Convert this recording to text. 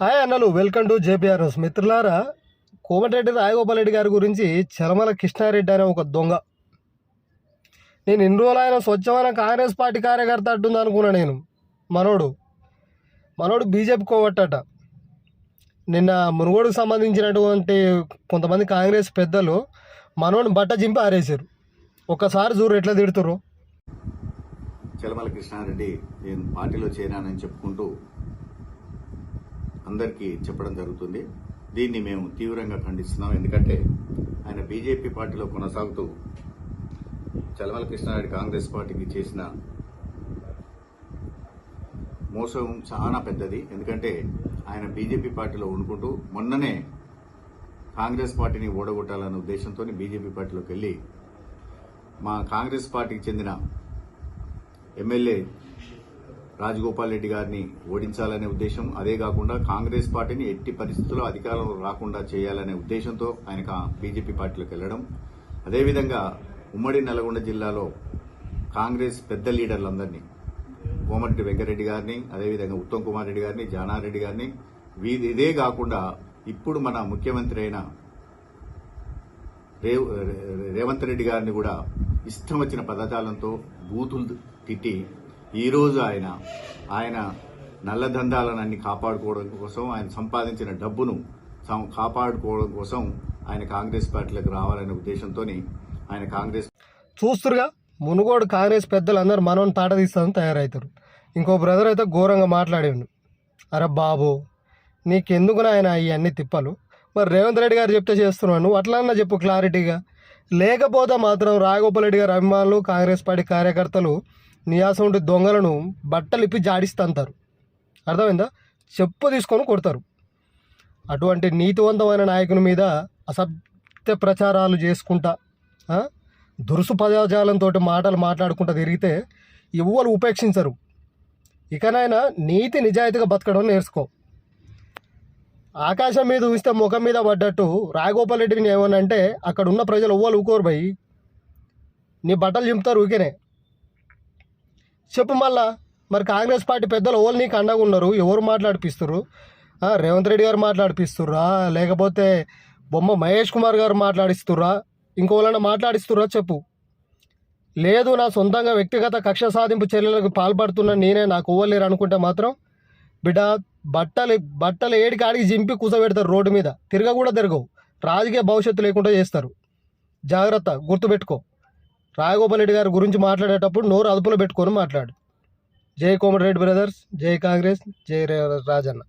Hi అన్నలు welcome to జేపీఆర్ఎస్ మిత్రులారా కోమటిరెడ్డి రాయగోపాల్ రెడ్డి గారి గురించి చలమల కృష్ణారెడ్డి అనే ఒక దొంగ. నేను ఇన్ని రోజులు ఆయన స్వచ్ఛమైన కాంగ్రెస్ పార్టీ కార్యకర్త అట్టుంది అనుకున్నా నేను. మనోడు మనోడు బీజేపీ కోవట్టట. నిన్న మునుగోడుకు సంబంధించినటువంటి కొంతమంది కాంగ్రెస్ పెద్దలు మనోడిని బట్ట చింపి ఆరేశారు. ఒక్కసారి చూరు ఎట్లా తిడుతురు చలమల కృష్ణారెడ్డి నేను పార్టీలో చేరానని చెప్పుకుంటూ అందరికీ చెప్పడం జరుగుతుంది. దీన్ని మేము తీవ్రంగా ఖండిస్తున్నాం. ఎందుకంటే ఆయన బీజేపీ పార్టీలో కొనసాగుతూ చలమల కృష్ణారెడ్డి కాంగ్రెస్ పార్టీకి చేసిన మోసం చాలా పెద్దది. ఎందుకంటే ఆయన బీజేపీ పార్టీలో ఉండుకుంటూ మొన్ననే కాంగ్రెస్ పార్టీని ఓడగొట్టాలనే ఉద్దేశంతో బీజేపీ పార్టీలోకి వెళ్ళి మా కాంగ్రెస్ పార్టీకి చెందిన ఎమ్మెల్యే రాజగోపాల్ రెడ్డి గారిని ఓడించాలనే ఉద్దేశం. అదే కాకుండా కాంగ్రెస్ పార్టీని ఎట్టి పరిస్థితుల్లో అధికారంలో రాకుండా చేయాలనే ఉద్దేశంతో ఆయన బీజేపీ పార్టీలోకి వెళ్ళడం అదేవిధంగా ఉమ్మడి నల్గొండ జిల్లాలో కాంగ్రెస్ పెద్ద లీడర్లందరినీ కోమటిరెడ్డి వెంకరెడ్డి గారిని అదేవిధంగా ఉత్తమ్ కుమార్ రెడ్డి గారిని జానారెడ్డి గారిని వీది ఇదే కాకుండా ఇప్పుడు మన ముఖ్యమంత్రి అయిన రేవ్- రేవంత్ రెడ్డి గారిని కూడా ఇష్టం వచ్చిన పదజాలంతో బూతులు తిట్టి ఈరోజు ఆయన ఆయన నల్లదందాలనన్ని కాపాడుకోవడం కోసం ఆయన సంపాదించిన డబ్బును కాపాడుకోవడం కోసం ఆయన కాంగ్రెస్ పార్టీలోకి రావాలనే ఉద్దేశంతో ఆయన కాంగ్రెస్ చూస్తురుగా మునుగోడు కాంగ్రెస్ పెద్దలు అందరూ మనోని తాట తీస్తామని తయారవుతారు ఇంకో బ్రదర్ అయితే ఘోరంగా మాట్లాడిండు. అరే బాబు నీకెందుకు ఆయన ఇవన్నీ తిప్పలు? మరి రేవంత్ రెడ్డి గారు చెప్తే చేస్తున్నాను నువ్వు? అట్లా చెప్పు క్లారిటీగా లేకపోతే మాత్రం రాఘగోపాల్ రెడ్డి గారి అభిమానులు కాంగ్రెస్ పార్టీ కార్యకర్తలు నియాసం ఉండే దొంగలను బట్టలు ఇప్పి జాడిస్తంటారు అర్థమైందా? చెప్పు తీసుకొని కొడతారు. అటువంటి నీతివంతమైన నాయకుని మీద అసత్య ప్రచారాలు చేసుకుంటా దురుసు పదజాలంతో మాటలు మాట్లాడుకుంటూ తిరిగితే ఎవ్వరు ఉపేక్షించరు. ఇకనైనా నీతి నిజాయితీగా బతకడం నేర్చుకో. ఆకాశం మీద చూస్తే ముఖం మీద పడ్డట్టు రాఘగోపాల్ రెడ్డిని ఏమనంటే అక్కడ ఉన్న ప్రజలు ఎవ్వరు ఊకోరు భయ్. నీ బట్టలు చింపుతారు ఊకేనే చెప్పు మళ్ళా. మరి కాంగ్రెస్ పార్టీ పెద్దలు ఎవరు నీకు అండగా ఉన్నారు? ఎవరు మాట్లాడిపిస్తారు రేవంత్ రెడ్డి గారు మాట్లాడిపిస్తుర్రా? లేకపోతే బొమ్మ మహేష్ కుమార్ గారు మాట్లాడిస్తుర్రా? ఇంకోళ్ళన్నా మాట్లాడిస్తుర్రా చెప్పు. లేదు నా సొంతంగా వ్యక్తిగత కక్ష సాధింపు చర్యలకు పాల్పడుతున్న నేనే నాకు ఇవ్వలేరు అనుకుంటే మాత్రం బిడ్డ బట్టలు బట్టలు ఏడికి ఆడికి జింపి కూసబెడతారు రోడ్డు మీద. తిరగ కూడా తిరగవు. రాజకీయ భవిష్యత్తు లేకుండా చేస్తారు. జాగ్రత్త గుర్తుపెట్టుకో. రాఘగోపాల్ రెడ్డి గారి గురించి మాట్లాడేటప్పుడు నోరు అదుపులో పెట్టుకొని మాట్లాడు. జై కోమటిరెడ్డి బ్రదర్స్ జై కాంగ్రెస్ జై రాజన్న.